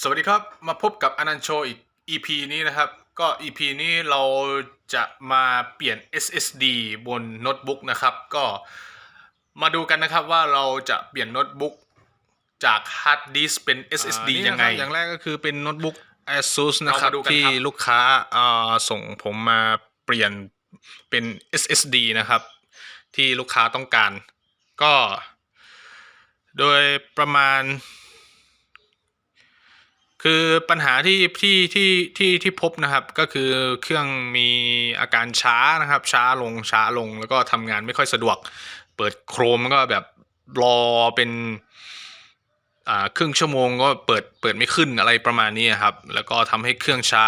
สวัสดีครับ มาพบกับอนันต์โชอีก EP นี้นะครับ ก็ EP นี้เราจะมาเปลี่ยน SSD บนโน้ตบุ๊กนะครับ ก็มาดูกันนะครับว่าเราจะเปลี่ยนโน้ตบุ๊กจากฮาร์ดดิสเป็น SSD อ่านี่ยังไงนะครับอย่างแรกก็คือเป็นโน้ตบุ๊ก ASUS นะครับเรามาดูกันที่ครับลูกค้าเอ่อส่งผมมาเปลี่ยนเป็น SSD นะครับ ที่ลูกค้าต้องการ ก็ โดยประมาณ คือปัญหาที่ที่ที่ที่ที่พบนะครับ ก็คือเครื่องมีอาการช้านะครับ ช้าลงช้าลงแล้วก็ทำงานไม่ค่อยสะดวก เปิดโครมก็แบบรอเป็นอ่าครึ่งชั่วโมงก็เปิดเปิดไม่ขึ้นอะไรประมาณนี้ครับ แล้วก็ทำให้เครื่องช้า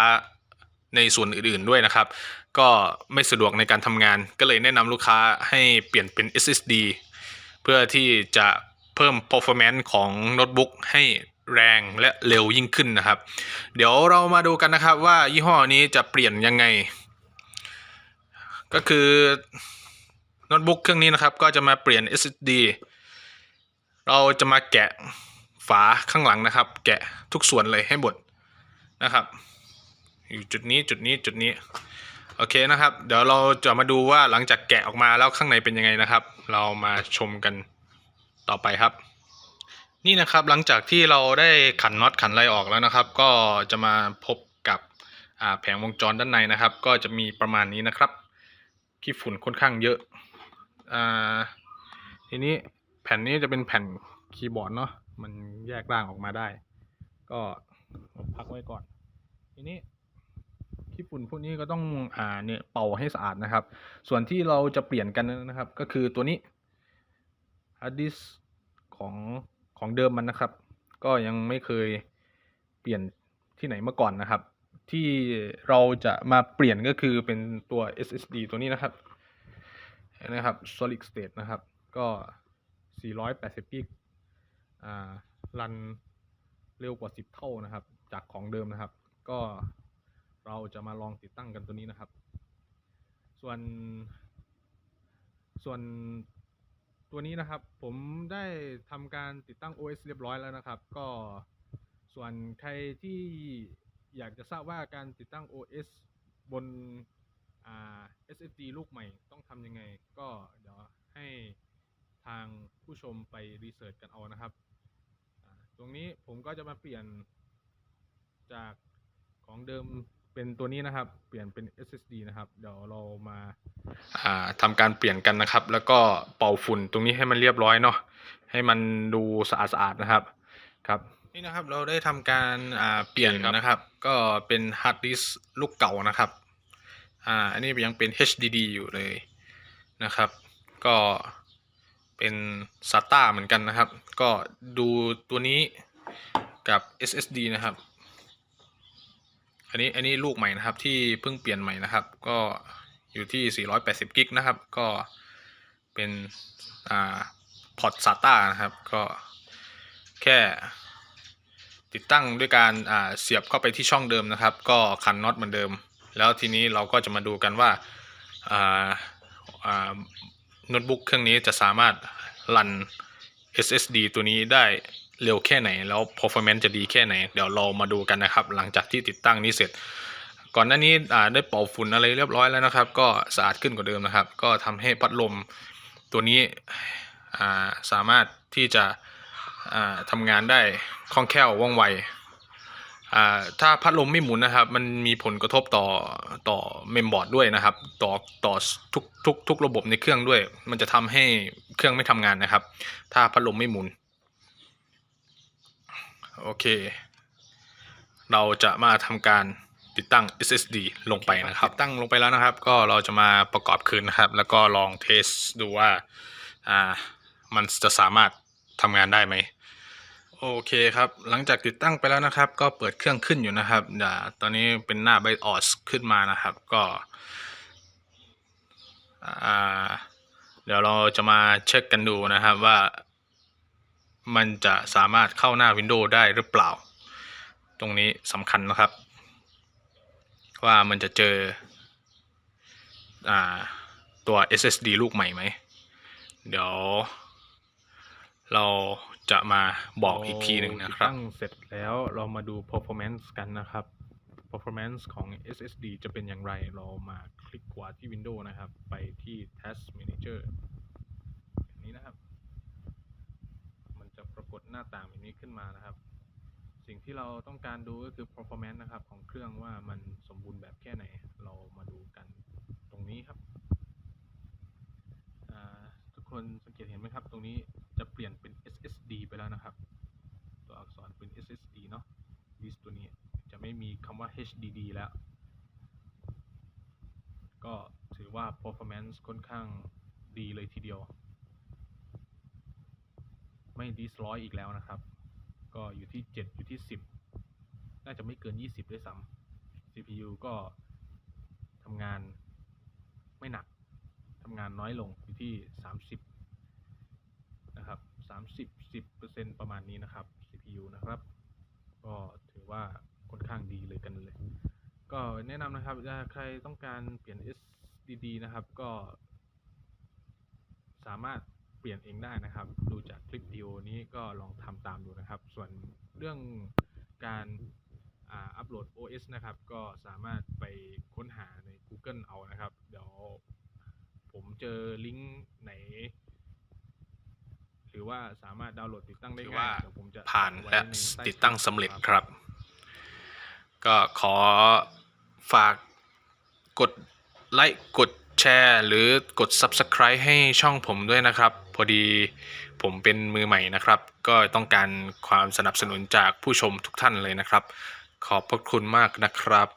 ในส่วนอื่นๆด้วยนะครับ ก็ไม่สะดวกในการทำงาน ก็เลยแนะนำลูกค้าให้เปลี่ยนเป็น SSD เพื่อที่จะเพิ่ม performance ของโน้ตบุ๊กให้ แรงและเร็วยิ่งขึ้นนะครับ เดี๋ยวเรามาดูกันนะครับว่ายี่ห้อนี้จะเปลี่ยนยังไง ก็คือโน้ตบุ๊กเครื่องนี้นะครับ ก็จะมาเปลี่ยน SSD เราจะมาแกะฝาข้างหลังนะครับ แกะทุกส่วนเลยให้หมดนะครับ อยู่จุดนี้จุดนี้จุดนี้โอเคนะครับ เดี๋ยวเราจะมาดูว่าหลังจากแกะออกมาแล้วข้างในเป็นยังไงนะครับ เรามาชมกันต่อไปครับ นี่นะครับหลังจากที่เราได้ขันน็อตขันอะไรออกแล้วนะครับ ก็จะมาพบกับแผงวงจรด้านในนะครับ ก็จะมีประมาณนี้นะครับขี้ฝุ่นค่อนข้างเยอะอ่าทีนี้แผ่นนี้จะเป็นแผ่นคีย์บอร์ดเนาะมันแยกร่างออกมาได้ ก็พักไว้ก่อน ทีนี้ขี้ฝุ่นพวกนี้ก็ต้องอ่าเนี่ยเป่าให้สะอาดนะครับ ส่วนที่เราจะเปลี่ยนกันนะครับ ก็คือตัวนี้ hard disk ของ ของเดิมมันนะครับ ก็ยังไม่เคยเปลี่ยนที่ไหนมาก่อนนะครับ ที่เราจะมาเปลี่ยนก็คือเป็นตัว SSD ตัวนี้นะครับนะครับ solid state นะครับ ก็ 480 กิกอ่ารันเร็วกว่า 10 เท่านะครับ จากของเดิมนะครับ ก็เราจะมาลองติดตั้งกันตัวนี้นะครับ ส่วน ส่วน ตัวนี้นะครับผมได้ทำการติดตั้ง OS เรียบร้อยแล้วนะครับ ก็ส่วนใครที่อยากจะทราบว่าการติดตั้ง OS บน SSD ลูกใหม่ต้องทำยังไง ก็เดี๋ยวให้ทางผู้ชมไปรีเสิร์ชกันเอานะครับ ตรงนี้ผมก็จะมาเปลี่ยนจากของเดิม เป็นตัวนี้นะครับ เปลี่ยนเป็น SSD นะครับ เดี๋ยวเรามาอ่าทำการเปลี่ยนกันนะครับ แล้วก็เป่าฝุ่นตรงนี้ให้มันเรียบร้อยเนาะให้มันดูสะอาดๆนะครับครับนี่นะครับเราได้ทำการอ่าเปลี่ยนนะครับ ก็เป็นฮาร์ดดิสลูกเก่านะครับอ่าอันนี้ยังเป็น HDD อยู่เลยนะครับ ก็เป็น SATA เหมือนกันนะครับ ก็ดูตัวนี้กับ SSD นะครับ อันนี้อันนี้ลูกใหม่นะครับ ที่เพิ่งเปลี่ยนใหม่นะครับ ก็อยู่ที่ 480 กิกนะครับ ก็เป็นอ่าพอร์ต SATA นะครับ ก็แค่ติดตั้งด้วยการอ่าเสียบเข้าไปที่ช่องเดิมนะครับ ก็คันน็อตเหมือนเดิม แล้วทีนี้เราก็จะมาดูกันว่าอ่าอ่าโน้ตบุ๊กเครื่องนี้จะสามารถรัน SSD ตัวนี้ได้ เร็วแค่ไหนแล้ว performance จะดีแค่ไหน เดี๋ยวเรามาดูกันนะครับ หลังจากที่ติดตั้งนี้เสร็จ ก่อนหน้านี้ได้เป่าฝุ่นอะไรเรียบร้อยแล้วนะครับ ก็สะอาดขึ้นกว่าเดิมนะครับ ก็ทำให้พัดลมตัวนี้าสามารถที่จะอ่าทำงานได้คล่องแคล่วว่องไวถ้าพัดลมไม่หมุนนะครับ มันมีผลกระทบต่อต่อเมมบอร์ดด้วยนะครับ ต่อต่อทุกทุกทุกระบบในเครื่องด้วย มันจะทำให้เครื่องไม่ทำงานนะครับ ถ้าพัดลมไม่หมุน โอเค เราจะมาทำการติดตั้ง SSD ลงไปนะครับติดตั้งลงไปแล้วนะครับ ก็เราจะมาประกอบคืนนะครับ แล้วก็ลองเทสดูว่าอ่ามันจะสามารถทำงานได้ไหมโอเคครับ หลังจากติดตั้งไปแล้วนะครับ ก็เปิดเครื่องขึ้นอยู่นะครับเดี๋ยวตอนนี้เป็นหน้า BIOS ขึ้นมานะครับ ก็อ่าเดี๋ยวเราจะมาเช็คกันดูนะครับว่า มันจะสามารถเข้าหน้า Windows ได้หรือเปล่า ตรงนี้สำคัญนะครับ ว่ามันจะเจออตัว SSD ลูกใหม่ไหม เดี๋ยว เราจะมาบอกอีกทีหนึ่งนะครับตั้งเสร็จแล้วเรามาดู performance กันนะครับ performance ของ SSD จะเป็นอย่างไร เรามาคลิกขวาที่ Windows นะครับ ไปที่ Task Manager อย่างนี้นะครับ มันจะปรากฏหน้างแบบนี้ขึ้นมานะครับ สิ่งที่เราต้องการดูก็คือ performance นะครับของเครื่องว่ามันสมบูรณ์แบบแค่ไหน เรามาดูกันตรงนี้ครับ ทุกคนสังเกตเห็นไหมครับ ตรงนี้จะเปลี่ยนเป็น SSD ไปแล้วนะครับ ตัวอักษรเป็น SSD เนาะ disk ตัวนี้จะไม่มีคำว่า HDD แล้ว ก็ถือว่า performance ค่อนข้างดีเลยทีเดียว ไม่ดิสร้อยอีกแล้วนะครับ ก็อยู่ที่ 7 อยู่ที่ 10 น่าจะไม่เกิน 20 ด้วยซ้ำ CPU ก็ทำงานไม่หนักทำงานน้อยลงอยู่ที่ 30 นะครับ 30 10%ประมาณนี้นะครับ CPU นะครับ ก็ถือว่าค่อนข้างดีเลยกันเลย ก็แนะนำนะครับถ้าใครต้องการเปลี่ยน SSD นะครับ ก็สามารถ เปลี่ยนเองได้นะครับ ดูจากคลิปวิดีโอนี้ก็ลองทำตามดูนะครับ ส่วนเรื่องการอ่าอัปโหลด OS นะครับ ก็สามารถไปค้นหาใน Google เอานะครับ เดี๋ยวผมเจอลิงก์ไหน หรือว่าสามารถดาวน์โหลดติดตั้งได้ถือง่าว่ายเดี๋ยวผมจะผ่านไว้และในใติดตั้งสำเร็จครับ ก็ขอฝากกดไลค์กดแชร์ หรือกด Subscribe ให้ช่องผมด้วยนะครับ พอดีผมเป็นมือใหม่นะครับ ก็ต้องการความสนับสนุนจากผู้ชมทุกท่านเลยนะครับ ขอบพระคุณมากนะครับ